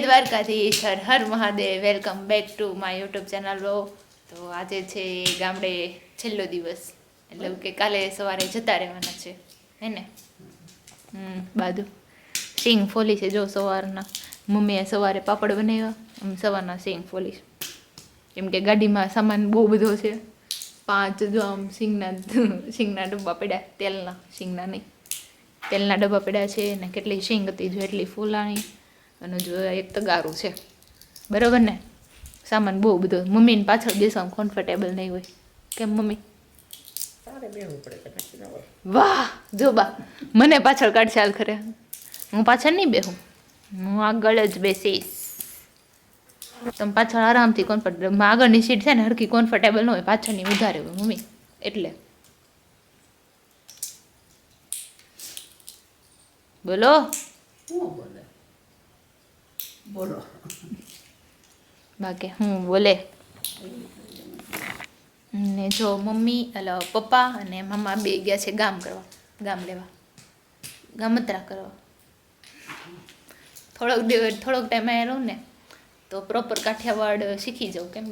દ્વારકાધીશ, હર હર Mahadev, welcome back to my YouTube channel લો તો આજે છે ગામડે છેલ્લો દિવસ, એટલે કે કાલે સવારે જતા રહેવાના છે, હે ને? હમ, બાજુ. સિંગ ફોલી છે જો સવારના. મમ્મીએ સવારે પાપડ બનાવ્યા આમ સવારના સિંગ ફોલી કેમ કે ગાડીમાં સામાન બહુ બધો છે. પાંચ જો આમ સિંગના સિંગના ડબ્બા પડ્યા, તેલના, સિંગના નહીં. તેલના ડબ્બા પડ્યા છે ને કેટલી સિંગ હતી જો એટલી ફૂલાણી. અને જો એક તગારું છે. બરાબર ને? સામાન બહુ બધો. મમ્મીને પાછળ બેસવામાં કમ્ફર્ટેબલ નહીં હોય. કેમ મમ્મી? વાહ! જો બા મને પાછળ કાઢશે હાલ ખરે હું પાછળ નહીં બેહું. હું આગળ જ બેસીશ. તમે પાછળ આરામથી કમ્ફર્ટેબલ આગળની સીટ છે ને હરખી કમ્ફર્ટેબલ ન હોય પાછળની વધારે હોય મમ્મી. એટલે. બોલો. બોલે? બોલો. બાકી હું બોલે? ને જો મમ્મી એટલે પપ્પા અને મામા બે ગયા છે ગામ કરવા ગામ લેવા. ગામત્રા કરવા. થોડોક થોડોક ટાઈમ અહીંયા રહું ને તો પ્રોપર કાઠિયાવાડ શીખી જાઉં કેમ?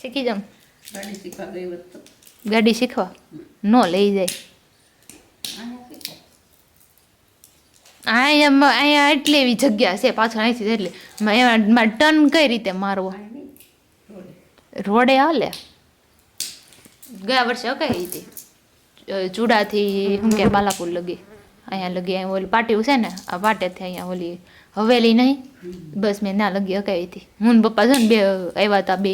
શીખી જાઉં? ગાડી શીખવા ગાડી શીખવા? ન લઈ જાય અહીંયા શીખો અહીંયા અહીંયા એટલી એવી જગ્યા છે પાછળ અહીંથી એટલે. એમાં ટર્ન કઈ રીતે મારવો? રોડે હાલે? ગયા વર્ષે કઈ હતી ચૂડાથી શું કે બાલાપુર લગી. અહીંયા લગી, અહીંયા ઓલી પાટી છે ને, આ પાટેથી અહીંયા ઓલી હવેલી નહીં? બસ મેં ના લગી અકાઈ હતી હું પપ્પા છે ને બે આવ્યા હતા બે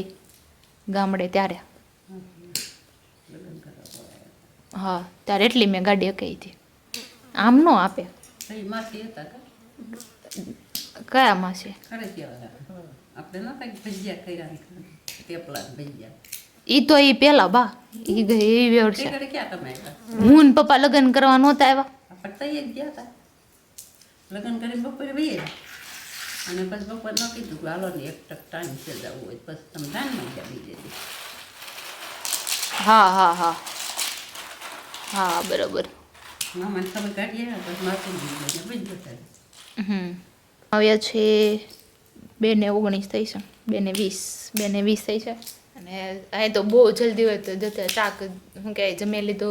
ગામડે ત્યારે. હા, ત્યારે એટલી મેં ગાડી અકાઈ હતી આમ નો આપે. કઈ માસી હતા કા કયામાં છે ખરે કહેવાના આપણે નતા કે ભજીયા કર્યા તેપલા ને ભજીયા એ તો એ પેલા બા એ ગઈ એ તે વર્ષે ઘરે ક્યાં તમે આવ્યા હું ને પપ્પા લગ્ન કરવા નહોતા આવ્યા આપણે તૈયાર ગયા હતા લગ્ન કરીને બપોરે વહી અને પછી બપોર ન કીધું કે હાલો ને એક ટક ટાઈમ છે જવું હોય પછી તમે ધાનમાં ગયા બીજે દી. હા હા હા હા બરોબર મામાને ખબર પછી આવ્યા છે બે ને ઓગણીસ થઈ છે બે ને વીસ બે ને વીસ થઈ છે. અને અહીં તો બહુ જલ્દી હોય તો જતા ચાક શું કહેવાય જમી લીધો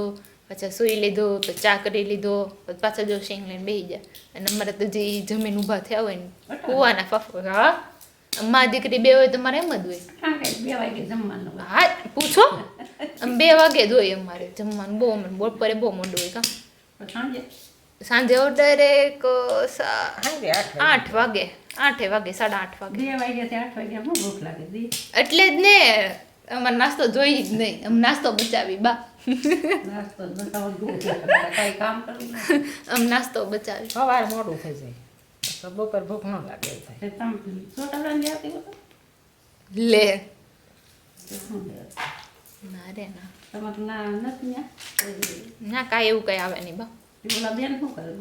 પાછા સૂઈ લીધો પછી ચા કરી લીધો પાછા જો શેંગ લઈને બેસી જાય અને અમારે તો જે જમીન ઊભા થયા હોય ને કુવાના ફાફો હા? મા દીકરી બે હોય તો મારે એમ જ હોય. હા બે વાગે જમવાનું હા પૂછો? બે વાગે જ હોય અમારે જમવાનું બહુ બપોરે બહુ મોડું હોય કાં? સાંજે? સાંજે ઓર્ડર એક આઠ વાગે. આઠે વાગે. સાડા આઠ વાગે. બે વાગ્યાથી આઠ વાગ્યા હું ભૂખ લાગે દી. એટલે જ ને અમારે નાસ્તો જોઈ જ નહીં. આમ નાસ્તો બચાવી બા. નાસ્તો ભૂખ લાગે કાંઈ કામ કરવું આમ નાસ્તો બચાવી. સવાર મોડું થઈ જાય. બપોર ભૂખ ન લાગે? લે? ના રે ના. તમારે ના નથી ત્યાં ના કાંઈ એવું કંઈ આવે નહીં બા. ઓલા બેન શું કરે?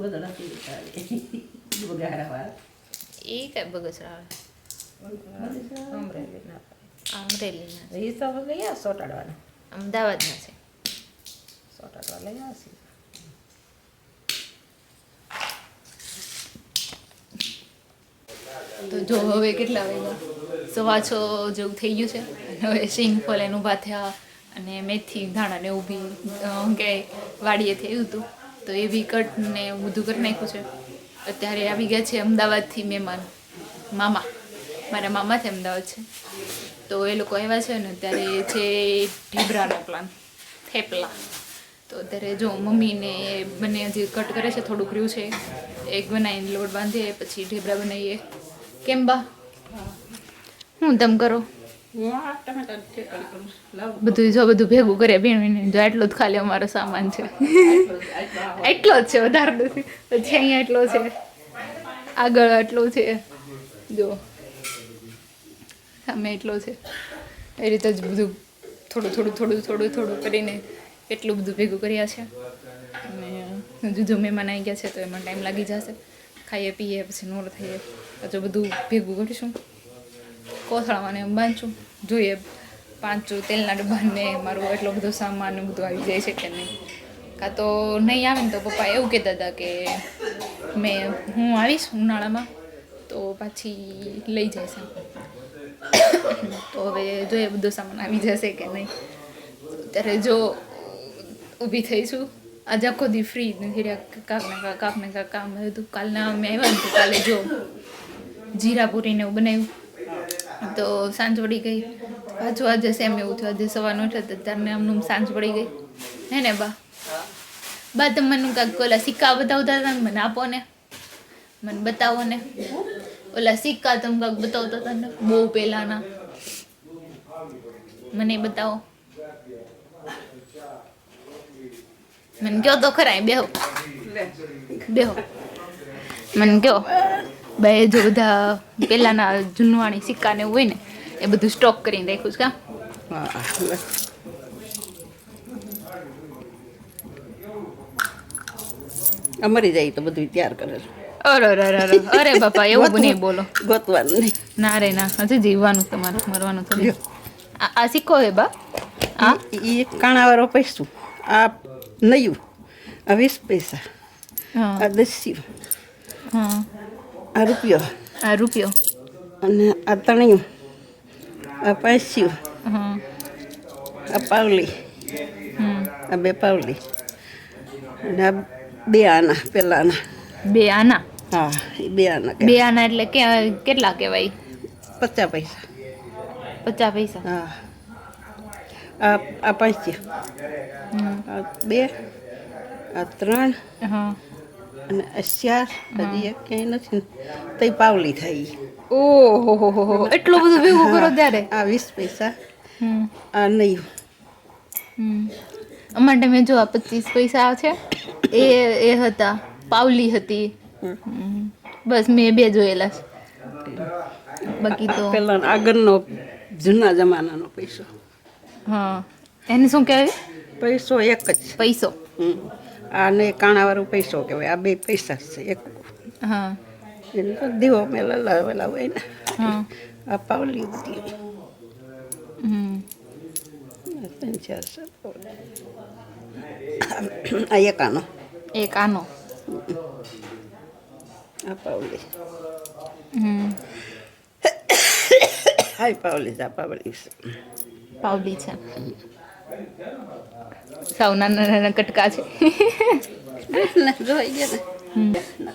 એ કઈ બગસરા આવે. અમરેલીના અમરેલીના એ તો લઈ આવ સોટાડવાના. અમદાવાદના છે. સોટાડવા લઈ આવશે. તો જો હવે કેટલા વાગ્યા? સવા છ જેવું થઈ ગયું છે. હવે સિંગ ફોલ એનું ઊભા થયા અને મેથી, ધાણા ને ઊભી કે વાડીએ થયું હતું. તો એ બી કટ ને એવું બધું કરી નાખ્યું છે. અત્યારે આવી ગયા છે અમદાવાદથી મહેમાન. મામા. મારા મામા છે અમદાવાદ છે. તો એ લોકો આવ્યા છે ને અત્યારે છે ઢીબરાનો પ્લાન થેપલા. તો અત્યારે જો મમ્મીને બંને હજી કટ કરે છે, થોડુંક રહ્યું છે, એક બનાવીને લોટ બાંધીએ, પછી ઢેબરા બનાવીએ. કેમ બા? હું. દમ કરો? બધું જો બધું ભેગું કરે ભીણ જો એટલો જ ખાલી અમારો સામાન છે. જ. એટલો જ છે, વધારે નથી. પછી અહીંયા એટલો છે. આગળ એટલો છે. જો. સામે એટલો છે. એ રીતે જ બધું થોડું થોડું થોડું થોડું થોડું કરીને એટલું બધું ભેગું કર્યા છે. અને જુદું મહેમાન આવી ગયા છે, તો એમાં ટાઈમ લાગી જશે. ખાઈએ, પીએ, પછી નોર થઈએ. પછી બધું ભેગું કરીશું. કોથળામાં એમ બાંધશું. જોઈએ પાંચું તેલના ડબ્બાને મારું એટલો બધો સામાન બધું આવી જાય છે કે નહીં. કાં તો નહીં આવે ને તો પપ્પા એવું કહેતા હતા કે મેં, હું આવીશ ઉનાળામાં, તો પાછી લઈ જશે તો હવે જોઈએ બધો સામાન આવી જશે કે નહીં. ત્યારે જો ઊભી થઈશું આજે આખો દી ફ્રી નથી રહ્યા. કાક ને કાક કાક ને કાક કામ હતું કાલના અમે આવ્યા ને કાલે જો જીરા પૂરીને એવું બનાવ્યું. તો સાંજ પડી ગઈ. પાછું આજે સેમ એવું થયું. આજે સવાર ઉઠ્યો તો ત્યારે આમનું સાંજ પડી ગઈ. હે ને બા? બા તમે મને કાંઈક ઓલા સિક્કા બતાવતા હતા મને આપો ને. મને બતાવો ને. ઓલા સિક્કા તમે કાંઈક બતાવતા હતા ને. બહુ પહેલાના. મને બતાવો. મને કયો તો ખરા અહીં બેહો. બેહો. મને કયો? બે જો બધા પહેલાના જૂનવાણી સિક્કા ને હોય ને એ બધું સ્ટોક કરીને રાખ્યું છે કા હા. આ મરી જાય તો બધું તૈયાર કરે અરે અરે બાપા એવું નહીં બોલો. ગોતવાનું નહીં. ના રે ના. હજી જીવવાનું તમારે મરવાનું થોડી આ સિક્કો હે? બા આ એ કાણાવાળો પૈસું. આ નયું. આ વીસ પૈસા. આ દસ્યું. હા. આ રૂપિયો. આ રૂપિયો. અને આ તણિયું. આ પાસ્યું. આ પાવલી. આ બે પાવલી. અને આ બે આના પેલાના બે આના? હા બે આના બે આના એટલે કે કેટલા કહેવાય? પચાસ પૈસા. પચાસ પૈસા? હા. આ આ પાંસ્યું. બે આ ત્રણ હા. અને અસ્યાર હજી એક ક્યાંય નથી. તઈ પાવલી થઈ. ઓહો હો હો હો એટલું બધું ભેગું કરો ત્યારે? આ વીસ પૈસા. આ નહીં. અમારા ટાઈમે જો આ પચીસ પૈસા છે. એ એ હતા. પાવલી હતી. બસ મેં બે જોયેલા છે. બાકી તો પેલા આગળનો જૂના જમાનાનો પૈસો. હા. એને શું કહેવાય? પૈસો એક જ. પૈસો. હમ. આને કાણાવાળો પૈસો કહેવાય. આ બે પૈસા છે એક હા. તો દીવો મેં લલાવેલા હોય ને. હા. આ પાવલી હમ. ત્રણ ચાર આ એક આનો. એક આનો. આ પાવલી. હાય પાવલી આ પાવલી પાવલી છે. સાવ નાના નાના કટકા છે.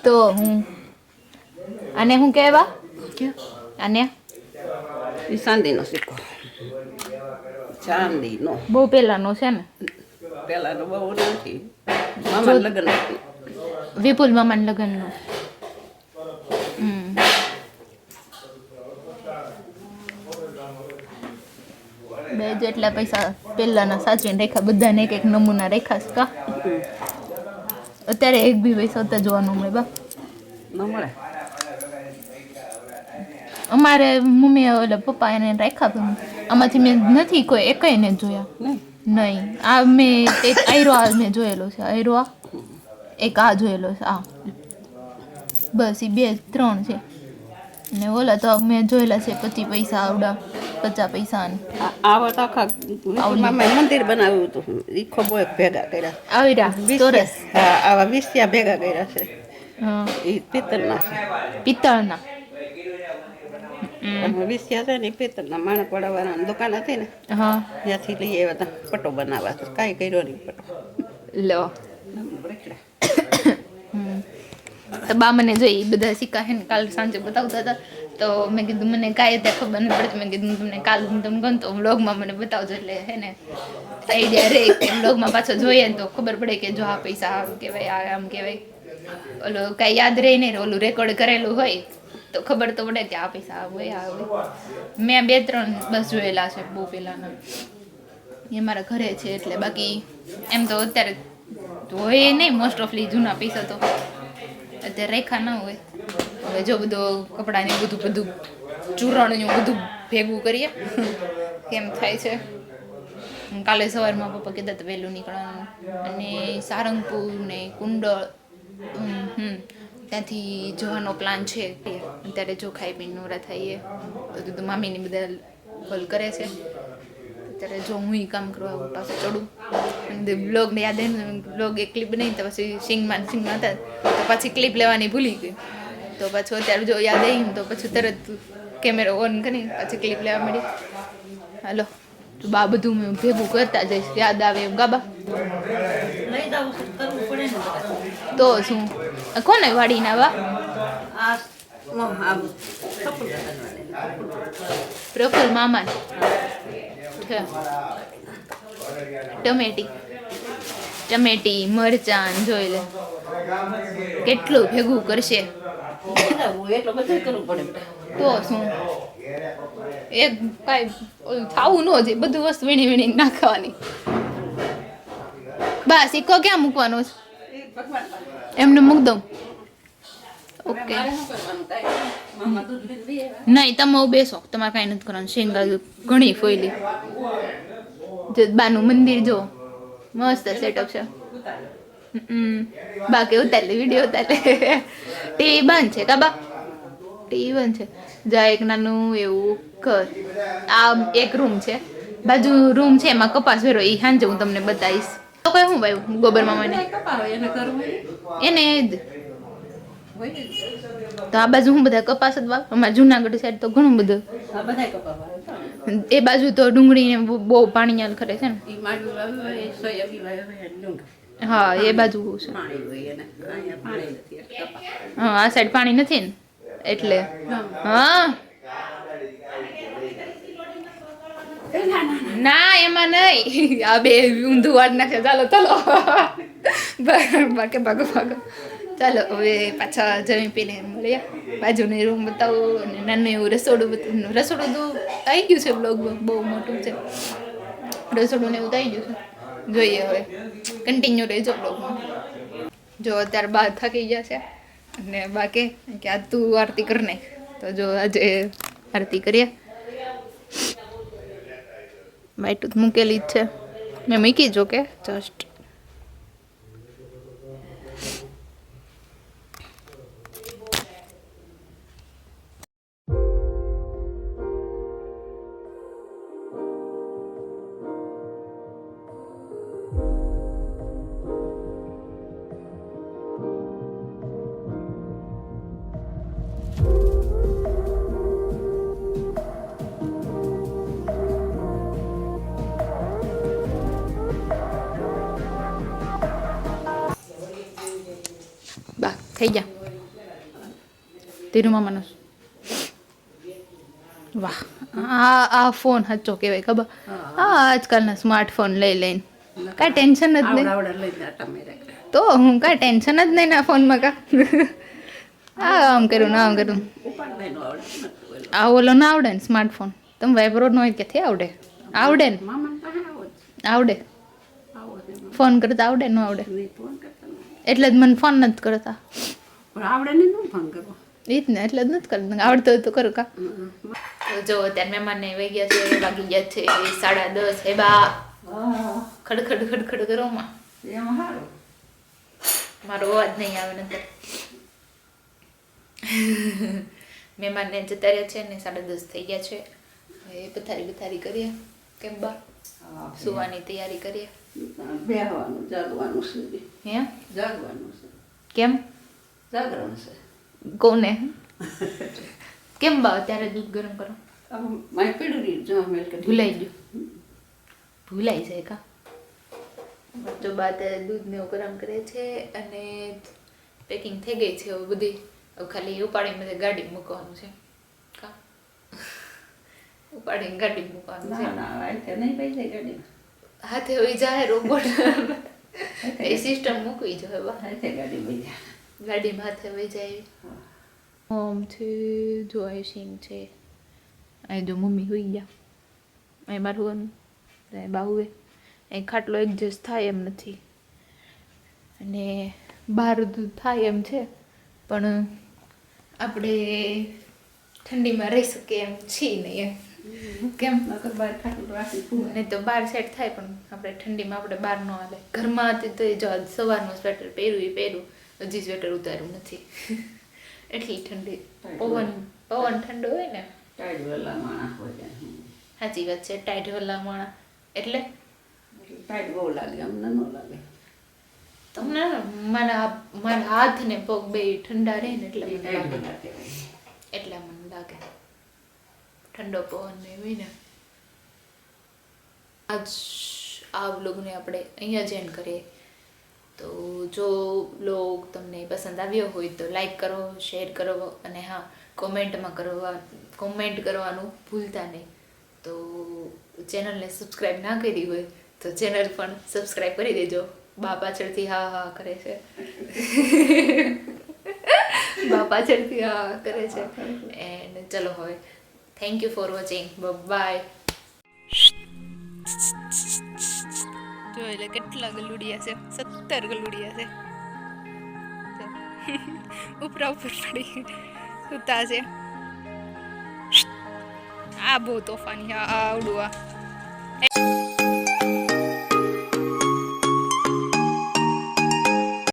તો હું આને હું કહેવા? આને? ચાંદીનો સિક્કો. ચાંદીનો. બહુ પહેલાનો છે ને? પેલાનો બહુ નથી. મામા લગ્ન. વિપુલ મામાના લગ્નનો. બે એટલા પૈસા પહેલાના સાચવીને રાખ્યા બધાને એક એક નમૂના રાખ્યા કા? અત્યારે એક બી પૈસા અત્યારે જોવાનું મળે બા. મળે? અમારે મમ્મી એટલે પપ્પા એને રાખ્યા પણ આમાંથી મેં નથી કોઈ એકય ને જોયા. નહીં? નહીં. આ મેં એક આયરો આ મેં જોયેલો છે આયરો આ? એક આ જોયેલો છે આ. બસ એ બે ત્રણ છે. ને ઓલા તો મેં જોયેલા છે પચીસ પૈસા આવડા પચાસ પૈસા ને. તો આખા મંદિર બનાવ્યું હતું. એ ખોબો ભેગા કર્યા. આવી વીસિયા. ચોરસ. હા આવા વિસ્યા ભેગા કર્યા છે. એ પિત્તળના છે. પિત્તળના. વીસિયા છે ને પિત્તળના માણકવાડા વાળાની દુકાન હતી ને હા. ત્યાંથી લઈ આવ્યા હતા. પટો બનાવવા કાંઈ કર્યો નહીં પટો લો. હમ. તો બા મને જોઈ બધા સિક્કા હે ને, કાલ સાંજે બતાવતા હતા. તો મેં કીધું, મને કાંઈ ત્યાં ખબર નથી પડતી. મેં કીધું તમને કાલ હું તમને ગમતો વ્લોગમાં મને બતાવજો. એટલે હે ને આઈડિયા રે વ્લોગમાં પાછો જોઈએ તો ખબર પડે કે જો આ પૈસા આમ કહેવાય, આ આમ કહેવાય. ઓલું કાંઈ યાદ રહે નહીં ઓલું રેકોર્ડ કરેલું હોય તો ખબર તો પડે કે આ પૈસા આ હોય આ હોય. મેં બે ત્રણ બસ જોયેલા છે, બહુ પહેલાંના. એ મારા ઘરે છે એટલે બાકી એમ તો અત્યારે હોય નહીં મોસ્ટ ઓફલી જૂના પૈસા તો. અત્યારે રેખા ના હોય. હવે જો બધો કપડાને બધું બધું ચૂરણ બધું ભેગું કરીએ. કેમ થાય છે? કાલે સવારમાં પપ્પા કહેતા હતા વહેલું નીકળવાનું. અને સારંગપુર ને કુંડળ ત્યાંથી જવાનો પ્લાન છે. અત્યારે જો ખાઈ પીને નોરા થઈએ. બધું તો મામીને બધા કોલ કરે છે. અત્યારે જો હું કામ કરવા પાછું ચડું. અને બ્લોગને યાદ આવીને બ્લોગ એક ક્લિપ બનાવી તો પછી સિંગમાં સિંગમાં હતા. તો પાછી ક્લિપ લેવાની ભૂલી ગઈ. તો પાછું અત્યારે જો યાદ આવી તો પછી તરત કેમેરો ઓન કરી પછી ક્લિપ લેવા મળી હાલો, તો બા બધું મેં ભેગું કરતા જઈશ. યાદ આવે એમ, ગાબા? ને. તો શું? કોને બા આ કપૂર બનવાને. પ્રફુલ મામા ટમેટી. ટમેટી મરચાં જોઈ લે. કેટલું ભેગું કરશે. તો શું? એક કાંઈ થવું ન છે બધું વસ્તુ વીણી વીણી નાખવાની. બસ સિક્કો ક્યાં મૂકવાનો છે? એમને મૂક દઉં. ઓકે. નહીં. તમે હું બેસો. તમારે કાંઈ નથી કરવાનું. શેંગા ઘણી ફોયલી. જો બાનું મંદિર જો. મસ્ત સેટઅપ છે. બાકી ઉતાર લે વીડિયો ઉતાર લે. ટીવી બંધ છે કાબા ટીવી બંધ છે. જા એક નાનું એવું ઘર. આ એક રૂમ છે. બાજુ રૂમ છે એમાં કપાસ વેરો. એ સાંજે હું તમને બતાવીશ. તો કઈ હું ભાઈ ગોબર મામાને? એને જ. તો આ બાજુ હું બધા કપાસ જ વાવ. અમારા જુનાગઢ સાઈડ તો ઘણું બધું. એ બાજુ તો ડુંગળીને બહુ બહુ પાણી હાલ કરે છે ને. ડુંગળી. હા એ બાજુ છે. હા આ સાઈડ પાણી નથી ને? એટલે. હા. ના એમાં નહીં. આ બે ઊંધું વાળ નાખે ચાલો ચાલો. બાકી ભાગો ભાગો. ચાલો, હવે પાછા જમી પીને મળ્યા બાજુની રૂમ બતાવો અને નાનું એવું રસોડું રસોડું તો આવી ગયું છે બ્લોગ બહુ મોટું છે. રસોડું ને એવું આવી ગયું છે. જોઈએ હવે. કન્ટિન્યુ રહેજો બ્લોગમાં જો અત્યારે બા થાકી ગયા છે અને બા કે આ તું આરતી કરી નાખ તો જો આજે આરતી કરીએ. બાઈટ મૂકેલી જ છે. મેં મૂકી જો કે જસ્ટ થઈ જા તેરું માનસ વાહ આ આ ફોન સાચો કહેવાય ખબર હા આજકાલના સ્માર્ટફોન લઈ લઈને કાંઈ ટેન્શન જ નહીં. તો હું કાંઈ ટેન્શન જ નહીં ના ફોનમાં કા આ આમ કર્યું ના આમ કર્યું. આ ઓલો ના આવડે ને સ્માર્ટફોન તમે વાઇબ્રો નો હોય ક્યાંથી આવડે આવડે ને જ. આવડે જ. ફોન કરતા આવડે ન આવડે એટલે જ મને ફોન નથી કરતા. પણ આવડે ને ફોન કરવો એ જ ને એટલે જ નથી કરતા. આવડતો તો કરું કા. જો અત્યારે મહેમાનને વહી ગયા છે વાગી ગયા છે સાડા દસ. હે બા. ખડખડ ખડખડ કરો માં. મારો અવાજ નહીં આવે નંતર મહેમાનને જતા રહ્યા છે ને સાડા દસ થઈ ગયા છે. એ પથારી પથારી કરીએ. કેમ બા? સુવાની તૈયારી કરીએ. બેહવાનું જાગવાનું છે હે? જાગવાનું છે. કેમ? જાગરણ છે. કોને? કેમ બા અત્યારે દૂધ ગરમ કરો? મારી પીડું જો મેલ કે ભૂલાઈ ગયું. ભૂલાઈ જાય કા? તો બા ત્યારે દૂધ ને એવું ગરમ કરે છે અને પેકિંગ થઈ ગઈ છે હવે બધી. હવે ખાલી ઉપાડીને બધે ગાડી મૂકવાનું છે. કા? ઉપાડીને ગાડી મૂકવાનું ના છે. ના આતે નહીં પૈસા જાય ગાડીમાં. હાથે હોય જાય રોબોટ એ સિસ્ટમ મૂકવી જોઈએ બહાર ગાડી પૈ જાય. ગાડીમાં હાથે વહી જાય. હોમ છે જો અહીં સિંગ છે. અહીં જો મમ્મી હોઈ ગયા. અહીં મારું અહીં બાહુએ. અહીં ખાટલો એડજસ્ટ થાય એમ નથી. અને બહાર થાય એમ છે. પણ આપણે ઠંડીમાં રહી શકીએ એમ છીએ નહીં એમ. કેમ? નકર બહાર ખાટલું રાખી નહીં તો બહાર સેટ થાય પણ આપણે ઠંડીમાં આપણે બહાર ન હાલે. ઘરમાં હતી તો જો સવારનું સ્વેટર પહેર્યું એ પહેર્યું. હજી સ્વેટર ઉતાર્યું નથી. એટલી ઠંડી. પવન પવન ઠંડો હોય ને? ટાઈટ વેલા માણા હોય સાચી વાત છે ટાઈટ વલ્લા માણા એટલે? ટાઈટ બહુ લાગે અમને ન લાગે. તમને મારા મારા હાથ ને પગ બે ઠંડા રહે ને એટલે મને લાગે ના કહેવાય. એટલે મને લાગે ઠંડો પવન ને હોય ને. આજ આ બ્લોગને આપણે અહીંયા જ એન્ડ કરીએ. તો જો બ્લોગ તમને પસંદ આવ્યો હોય તો લાઈક કરો શેર કરો અને હા કોમેન્ટમાં કરવા કોમેન્ટ કરવાનું ભૂલતા નહીં. તો ચેનલને સબસ્ક્રાઈબ ના કરી હોય તો ચેનલ પણ સબસ્ક્રાઈબ કરી દેજો. બા પાછળથી હા હા કરે છે. બા પાછળથી હા હા કરે છે. એન્ડ ચલો હવે. Thank you for watching bye જો, એટલે કેટલા ગલુડિયા છે? સત્તર ગલુડિયા છે. ઉપરા ઉપર પડી સુતા છે. આ બહુ તોફાની આવડું આ.